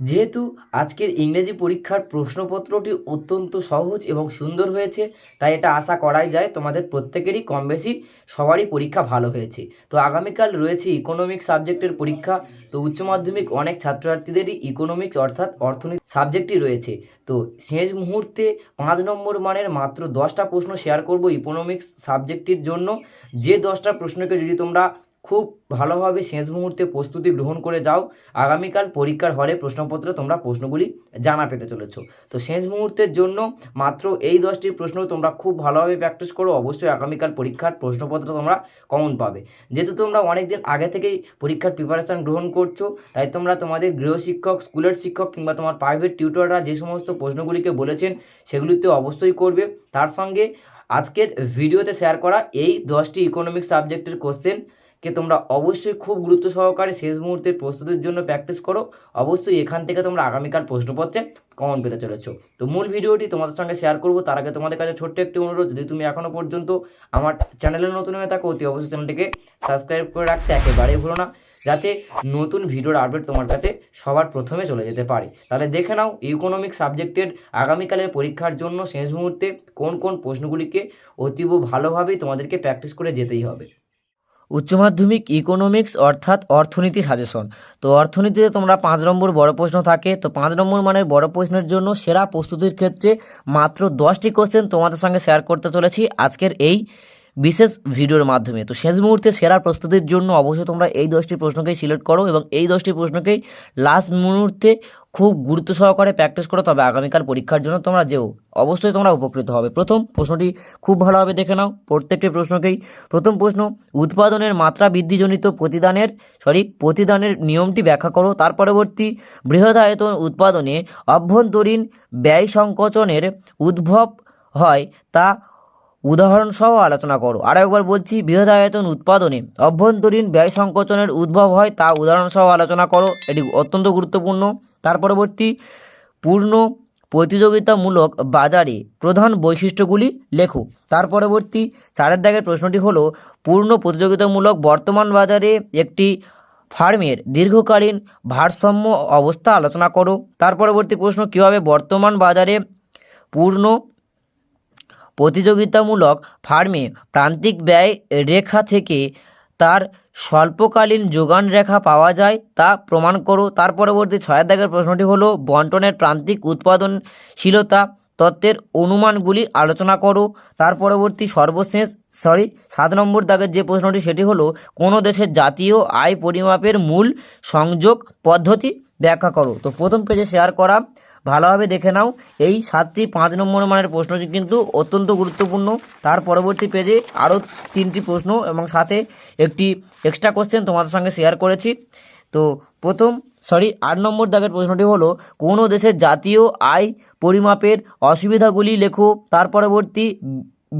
যেহেতু আজকের ইংরেজি পরীক্ষার প্রশ্নপত্রটি অত্যন্ত সহজ এবং সুন্দর হয়েছে, তাই এটা আশা করাই যায় তোমাদের প্রত্যেকেরই কম বেশি সবারই পরীক্ষা ভালো হয়েছে। তো আগামীকাল রয়েছে ইকোনমিক সাবজেক্টের পরীক্ষা, তো উচ্চ মাধ্যমিক অনেক ছাত্রছাত্রীদেরই ইকোনমিক্স অর্থাৎ অর্থনীতি সাবজেক্টই রয়েছে। তো শেষ মুহূর্তে পাঁচ নম্বর মানের মাত্র দশটা প্রশ্ন শেয়ার করব ইকোনমিক্স সাবজেক্টটির জন্য। যে দশটা প্রশ্নকে যদি তোমরা খুব ভালোভাবে শেষ মুহূর্তে প্রস্তুতি গ্রহণ করে যাও। আগামীকাল পরীক্ষার হলে প্রশ্নপত্র তোমরা প্রশ্নগুলি জানা পেতে চলেছো। তো শেষ মুহূর্তের জন্য মাত্র এই দশটি প্রশ্ন তোমরা খুব ভালোভাবে প্র্যাকটিস করো। অবশ্যই আগামীকাল পরীক্ষার প্রশ্নপত্র তোমরা কমন পাবে। যেহেতু তোমরা অনেক দিন আগে থেকেই পরীক্ষার প্রিপারেশান গ্রহণ করছ, তাই তোমরা তোমাদের গৃহশিক্ষক স্কুলের শিক্ষক কিংবা তোমার প্রাইভেট টিউটররা যে সমস্ত প্রশ্নগুলিকে বলেছেন, সেগুলিতে অবশ্যই করবে। তার সঙ্গে আজকের ভিডিওতে শেয়ার করা এই দশটি ইকোনমিক্স সাবজেক্টের কোশ্চেন কে তোমরা অবশ্যই খুব গুরুত্ব সহকারে শেষ মুহূর্তের প্রস্তুতির জন্য প্র্যাকটিস করো। অবশ্যই এখান থেকে তোমরা আগামীকাল প্রশ্নপত্রে কমন পেতে চলেছো। তো মূল ভিডিওটি তোমাদের সঙ্গে শেয়ার করব। তার আগে তোমাদের কাছে ছোট্ট একটি অনুরোধ, যদি তুমি এখনও পর্যন্ত আমার চ্যানেলে নতুন হয়ে থাকো, অতি অবশ্যই চ্যানেলটিকে সাবস্ক্রাইব করে রাখতে একেবারেই ভুলো না, যাতে নতুন ভিডিওর আপডেট তোমার কাছে সবার প্রথমে চলে যেতে পারে। তাহলে দেখে নাও ইকোনমিক সাবজেক্টের আগামীকালের পরীক্ষার জন্য শেষ মুহূর্তে কোন কোন প্রশ্নগুলিকে অতীব ভালোভাবেই তোমাদেরকে প্র্যাকটিস করে যেতেই হবে। উচ্চ মাধ্যমিক ইকোনমিক্স অর্থাৎ অর্থনীতি সাজেশন তো অর্থনীতিতে তোমরা পাঁচ নম্বর বড় প্রশ্ন থাকে, তো পাঁচ নম্বর মানের বড় প্রশ্নের জন্য সেরা প্রস্তুতির ক্ষেত্রে মাত্র দশটি কোশ্চেন তোমাদের সঙ্গে শেয়ার করতে চলেছি। আজকের এই বিশেষ ভিডিওর মাধ্যমে। তো শেষ মুহূর্তে সেরা প্রস্তুতির জন্য অবশ্যই তোমরা এই দশটি প্রশ্নকেই সিলেক্ট করো এবং এই দশটি প্রশ্নকেই লাস্ট মুহূর্তে খুব গুরুত্ব সহকারে প্র্যাকটিস করো, তবে আগামীকাল পরীক্ষার জন্য তোমরা যেও। অবশ্যই তোমরা উপকৃত হবে। প্রথম প্রশ্নটি খুব ভালোভাবে দেখে নাও। প্রত্যেকটি প্রশ্নকেই প্রথম প্রশ্ন, উৎপাদনের মাত্রা বৃদ্ধিজনিত প্রতিদানের সরি প্রতিদানের নিয়মটি ব্যাখ্যা করো। তার পরবর্তী বৃহদায়তন উৎপাদনে অভ্যন্তরীণ ব্যয় সংকোচনের উদ্ভব হয় তা উদাহরণ সহ আলোচনা করো। আর একবার বলছি বৃহদায়তন উৎপাদনে অভ্যন্তরীণ ব্যয় সংকোচনের উদ্ভব হয়, তা উদাহরণ সহ আলোচনা করো। এটি অত্যন্ত গুরুত্বপূর্ণ। তার পরবর্তী, পূর্ণ প্রতিযোগিতামূলক বাজারে প্রধান বৈশিষ্ট্যগুলি লেখো। তার পরবর্তী চারের দাগের প্রশ্নটি হলো, পূর্ণ প্রতিযোগিতামূলক বর্তমান বাজারে একটি ফার্মের দীর্ঘকালীন ভারসাম্য অবস্থা আলোচনা করো। তার পরবর্তী প্রশ্ন, কীভাবে বর্তমান বাজারে পূর্ণ প্রতিযোগিতামূলক ফার্মে প্রান্তিক ব্যয় রেখা থেকে তার স্বল্পকালীন যোগান রেখা পাওয়া যায় তা প্রমাণ করো। তার পরবর্তী ছয়ের দাগের প্রশ্নটি হলো, বন্টনের প্রান্তিক উৎপাদনশীলতা তত্ত্বের অনুমানগুলি আলোচনা করো। তার পরবর্তী সর্বশেষ সরি সাত নম্বর দাগের যে প্রশ্নটি, সেটি হলো, কোনো দেশের জাতীয় আয় পরিমাপের মূল সংযোগ পদ্ধতি ব্যাখ্যা করো। তো প্রথম পেজে শেয়ার করা। ভালোভাবে দেখে নাও। এই সাতটি পাঁচ নম্বর মানের প্রশ্নটি কিন্তু অত্যন্ত গুরুত্বপূর্ণ। তার পরবর্তী পেজে আরও তিনটি প্রশ্ন এবং সাথে একটি এক্সট্রা কোশ্চেন তোমাদের সঙ্গে শেয়ার করেছি। তো প্রথম সরি আট নম্বর দাগের প্রশ্নটি হলো, কোনো দেশের জাতীয় আয় পরিমাপের অসুবিধাগুলি লেখো। তার পরবর্তী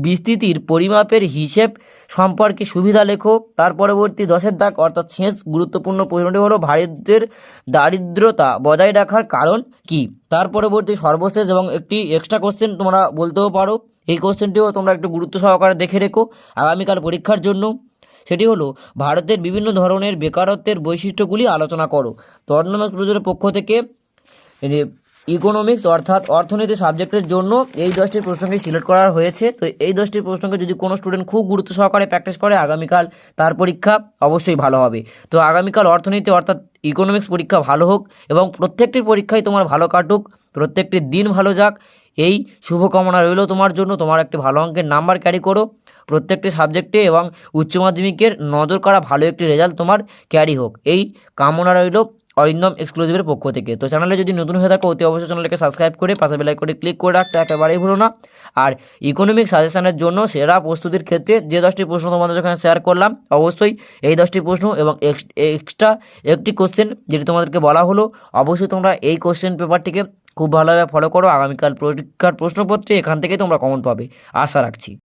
বিস্তৃতির পরিমাপের হিসেব সম্পর্কে সুবিধা লেখো তার পরবর্তী দশের দাগ অর্থাৎ শেষ গুরুত্বপূর্ণ প্রশ্নটি হলো ভারতের দারিদ্রতা বজায় রাখার কারণ কি? তার পরবর্তী সর্বশেষ এবং একটি এক্সট্রা কোশ্চেন তোমরা বলতেও পারো। এই কোশ্চেনটিও তোমরা একটু গুরুত্ব সহকারে দেখে রেখো আগামীকাল পরীক্ষার জন্য। সেটি হলো, ভারতের বিভিন্ন ধরনের বেকারত্বের বৈশিষ্ট্যগুলি আলোচনা করো। তো অটোনমাস পক্ষ থেকে ইকোনমিক্স অর্থাৎ অর্থনীতি সাবজেক্টের জন্য এই দশটি প্রশ্নকে সিলেক্ট করা হয়েছে। তো এই দশটি প্রশ্নকে যদি কোনো স্টুডেন্ট খুব গুরুত্ব সহকারে প্র্যাকটিস করে, আগামীকাল তার পরীক্ষা অবশ্যই ভালো হবে। তো আগামীকাল অর্থনীতি, অর্থাৎ ইকোনমিক্স পরীক্ষা ভালো হোক এবং প্রত্যেকটির পরীক্ষায় তোমার ভালো কাটুক, প্রত্যেকটি দিন ভালো যাক, এই শুভকামনা রইল তোমার জন্য। তোমার একটি ভালো অঙ্কের নাম্বার ক্যারি করো। প্রত্যেকটি সাবজেক্টে এবং উচ্চ মাধ্যমিকের নজর করা ভালো একটি রেজাল্ট তোমার ক্যারি হোক। এই কামনা রইল। অরিন্দম এক্সক্লুসিভের পক্ষ থেকে। তো চ্যানেলে যদি নতুন হয়ে থাকো, অতি অবশ্যই চ্যানেলটাকে সাবস্ক্রাইব করে পাশে বেলাই করে ক্লিক করে রাখতে একেবারেই ভুলো না। আর ইকোনমিক সাজেশনের জন্য সেরা প্রস্তুতির ক্ষেত্রে যে দশটি প্রশ্ন তোমাদের যখন শেয়ার করলাম, অবশ্যই এই দশটি প্রশ্ন এবং এক্সট্রা একটি কোশ্চেন যেটি তোমাদেরকে বলা হলো, অবশ্যই তোমরা এই কোশ্চেন পেপারটিকে খুব ভালোভাবে ফলো করো। আগামীকাল পরীক্ষার প্রশ্নপত্রে এখান থেকে তোমরা কমন পাবে। আশা রাখছি।